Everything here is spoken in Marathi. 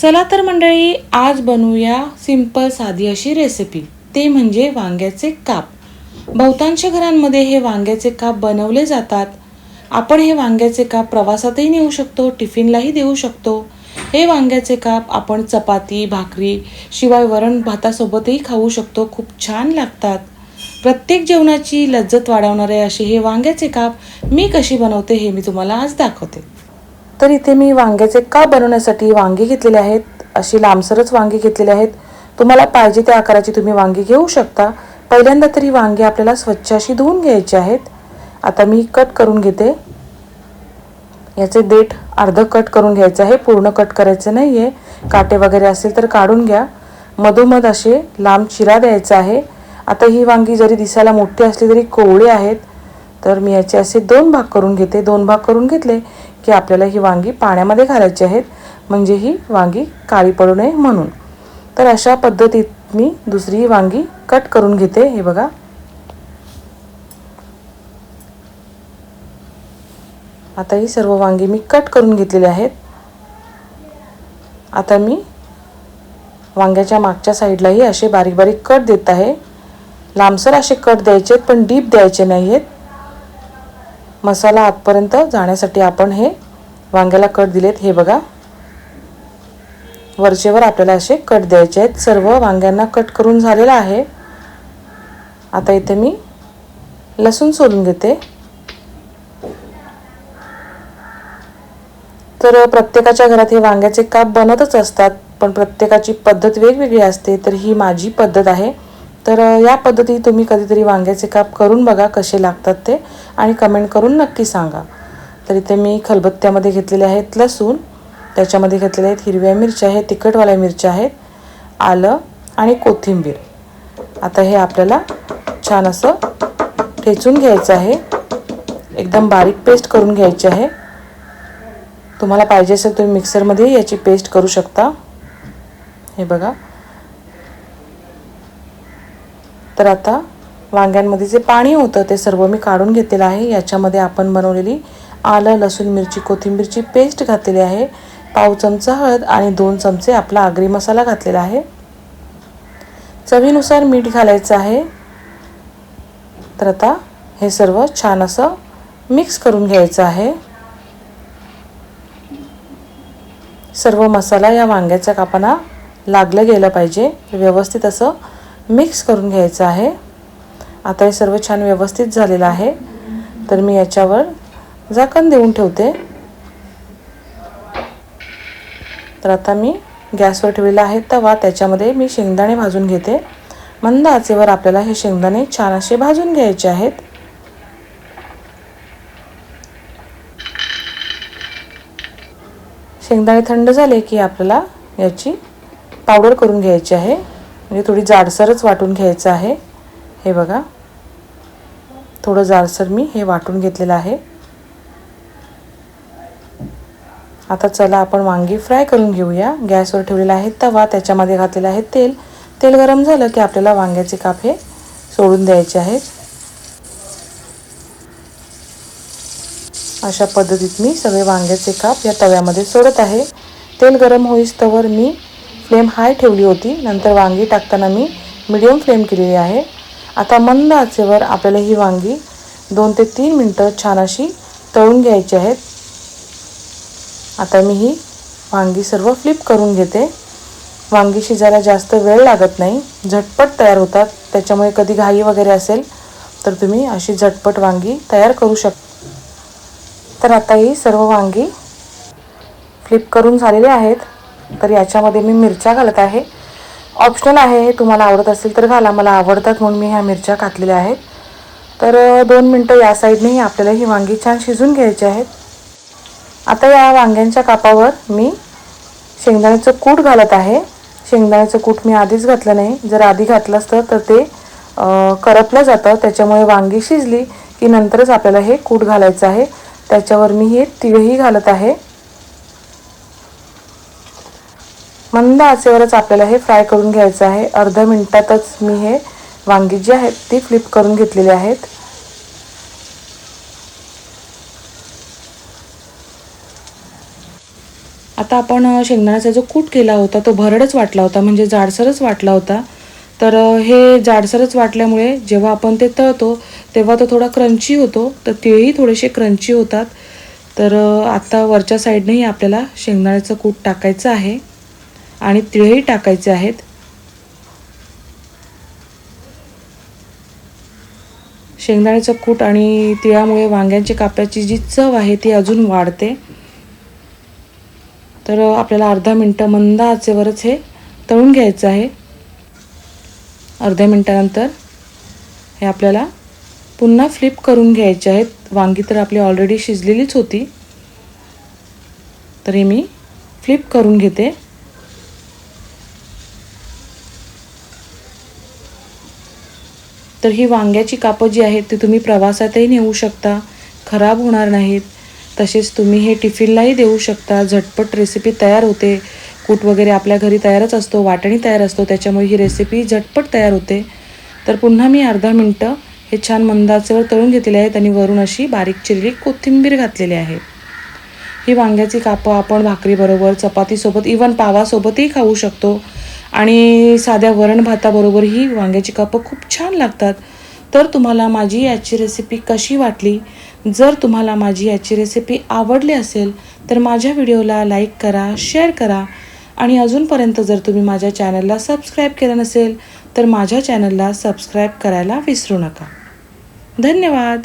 चला तर मंडळी आज बनवूया सिंपल साधी अशी रेसिपी ते म्हणजे वांग्याचे काप. बहुतांश घरांमध्ये हे वांग्याचे काप बनवले जातात. आपण हे वांग्याचे काप प्रवासातही नेऊ शकतो टिफिनलाही देऊ शकतो. हे वांग्याचे काप आपण चपाती भाकरी शिवाय वरण भातासोबतही खाऊ शकतो खूप छान लागतात. प्रत्येक जेवणाची लज्जत वाढवणारे असे हे वांग्याचे काप मी कशी बनवते हे मी तुम्हाला आज दाखवते. तर इथे मी वांग्याचे का बनवण्यासाठी वांगी घेतलेले आहेत? अशी लांबसरच वांगी घेतलेली आहेत. तुम्हाला पाहिजे त्या आकाराची तुम्ही वांगी घेऊ शकता. पहिल्यांदा तरी वांगी आपल्याला स्वच्छ अशी धुवून घ्यायची आहेत. आता मी कट करून घेते. याचे देठ अर्ध कट करून घ्यायचं आहे. पूर्ण कट करायचं नाही आहे काटे वगैरे असेल तर काढून घ्या. मधोमध असे लांब चिरा द्यायचा आहे. आता ही वांगी जरी दिसायला मोठी असली तरी कोवळी आहेत. तर मी याचे असे दोन भाग करून घेते. दोन भाग करून घेतले. की आपल्याला ही वांगी पाण्यामध्ये घालायची आहेत. म्हणजे ही वांगी काळी पडू नये म्हणून. तर अशा पद्धतीत मी दुसरी वांगी कट करून घेते. हे बघा. आता ही सर्व वांगी मी कट करून घेतलेली आहेत. आता मी वांग्याच्या मागच्या साईडलाही असे बारीक बारीक कट देत आहे. लांबसर असे कट द्यायचे आहेत पण डीप द्यायचे नाही आहेत. मसाला आतपर्यंत जाण्यासाठी आपण हे वांग्याला कट दिलेत. हे बघा. वरचेवर आपल्याला असे कट द्यायचे आहेत. सर्व वांग्यांना कट करून झालेलं आहे. आता इथे मी लसूण सोलून घेते. तर प्रत्येकाच्या घरात हे वांग्याचे काप बनतच असतात पण प्रत्येकाची पद्धत वेगवेगळी असते तर ही माझी पद्धत आहे. तर या पद्धती तुम्ही कधीतरी वांग्याचे काप करून बघा कसे लागतात ते आणि कमेंट करून नक्की सांगा. तर इथे मी खलबत्त्यामध्ये घेतलेले आहेत लसूण त्याच्यामध्ये घेतलेले आहेत हिरव्या मिरच्या आहेत तिखटवाल्या मिरच्या आहेत आलं आणि कोथिंबीर. आता हे आपल्याला छान असं ठेचून घ्यायचं आहे. एकदम बारीक पेस्ट करून घ्यायची आहे. तुम्हाला पाहिजे असेल तुम्ही मिक्सरमध्ये याची पेस्ट करू शकता. हे बघा. तर आता वांग्यांमध्ये जे पाणी होतं ते सर्व मी काढून घेतलेलं आहे. याच्यामध्ये आपण बनवलेली आलं लसूण मिरची कोथिंबीरची पेस्ट घातलेली आहे. पाव चमचा हळद आणि दोन चमचे आपला आगरी मसाला घातलेला आहे. चवीनुसार मीठ घालायचं आहे. तर आता हे सर्व छान असं मिक्स करून घ्यायचं आहे. सर्व मसाला या वांग्याच्या कापांना लागलं गेलं पाहिजे. व्यवस्थित असं मिक्स करून घ्यायचं आहे. आता हे सर्व छान व्यवस्थित झालेलं आहे. तर मी याच्यावर झाकण देऊन ठेवते. तर आता मी गॅसवर ठेवलेला आहे तवा. त्याच्यामध्ये मी शेंगदाणे भाजून घेते. मंद आचेवर आपल्याला हे शेंगदाणे छान असे भाजून घ्यायचे आहेत. शेंगदाणे थंड झाले की आपल्याला याची पावडर करून घ्यायची आहे. म्हणजे थोडी जाडसरच वाटून घ्यायचं आहे. हे बघा. थोडं जाडसर मी हे वाटून घेतलेलं आहे. आता चला आपण वांगी फ्राय करून घेऊया. गॅसवर ठेवलेला आहे तवा त्याच्यामध्ये घातलेलं आहे तेल. तेल गरम झालं की आपल्याला वांग्याचे काप हे सोडून द्यायचे आहेत. अशा पद्धतीत मी सगळे वांग्याचे काप या तव्यामध्ये सोडत आहे. तेल गरम होईस्तवर मी फ्लेम हाय ठेवली होती. नंतर वांगी टाकताना मी मिडियम फ्लेम केलेली आहे. आता मंद आचेवर आपल्याला ही वांगी दोन ते तीन मिनटं छान अशी तळून घ्यायची आहेत आता मी ही वांगी सर्व फ्लिप करून घेते. वांगी शिजायला जास्त वेळ लागत नाही. झटपट तयार होतात. त्याच्यामुळे कधी घाई वगैरे असेल तर तुम्ही अशी झटपट वांगी तयार करू शकता तर आता ही सर्व वांगी फ्लिप करून झालेली आहेत. तर याच्यामध्ये मी मिरच्या घालत आहे. ऑप्शनल आहे हे तुम्हाला आवडत असेल तर घाला. मला आवडतात म्हणून मी ह्या मिरच्या घातलेल्या आहेत. तर दोन मिनटं या साईडनेही आपल्याला ही वांगी छान शिजून घ्यायची आहेत. आता या वांग्यांच्या कापावर मी शेंगदाण्याचं कूट घालत आहे. शेंगदाण्याचं कूट मी आधीच घातलं नाही. जर आधी घातलं असतं तर ते करपलं जातं. त्याच्यामुळे वांगी शिजली की नंतरच आपल्याला हे कूट घालायचं आहे. त्याच्यावर मी हे तिळही घालत आहे. मंद आचेवरच आपल्याला हे फ्राय करून घ्यायचं आहे. अर्ध्या मिनटातच मी हे वांगी जी आहेत ती फ्लिप करून घेतलेली आहेत. आता आपण शेंगदाण्याचा जो कूट केला होता तो भरडच वाटला होता म्हणजे जाडसरच वाटला होता. तर हे जाडसरच वाटल्यामुळे जेव्हा आपण ते तळतो तेव्हा तो थोडा क्रंची होतो. तर तेही थोडेसे क्रंची होतात. तर आता वरच्या साईडनेही आपल्याला शेंगदाण्याचं कूट टाकायचं आहे. आणि तिळही टाकायचे आहेत. शेंगदाण्याचं कूट आणि तिळामुळे वांग्यांची काप्याची जी चव आहे ती अजून वाढते. तर आपल्याला अर्धा मिनटं मंद आचेवरच हे तळून घ्यायचं आहे. अर्ध्या मिनटानंतर हे आपल्याला पुन्हा फ्लिप करून घ्यायचे आहेत. वांगी तर आपली ऑलरेडी शिजलेलीच होती. तर हे मी फ्लिप करून घेते. तर ही वांग्याची कापं जी आहेत ती तुम्ही प्रवासातही नेऊ शकता. खराब होणार नाहीत. तसेच तुम्ही हे टिफिनलाही देऊ शकता. झटपट रेसिपी तयार होते. कूट वगैरे आपल्या घरी तयारच असतो. वाटणी तयार असतो. त्याच्यामुळे ही रेसिपी झटपट तयार होते. तर पुन्हा मी अर्धा मिनटं हे छान मंदाचेवर तळून घेतलेले आहेत आणि वरून अशी बारीक चिरली कोथिंबीर घातलेली आहे. ही वांग्याची कापं आपण भाकरीबरोबर चपातीसोबत इवन पावासोबतही खाऊ शकतो. आणि साध्या वरण भाताबरोबर ही वांग्याची कापं खूप छान लागतात. तर तुम्हाला माझी याची रेसिपी कशी वाटली? जर तुम्हाला माझी याची रेसिपी आवडली असेल तर माझ्या व्हिडिओला लाईक करा शेअर करा. आणि अजूनपर्यंत जर तुम्ही माझ्या चॅनलला सबस्क्राईब केलं नसेल तर माझ्या चॅनलला सबस्क्राईब करायला विसरू नका. धन्यवाद!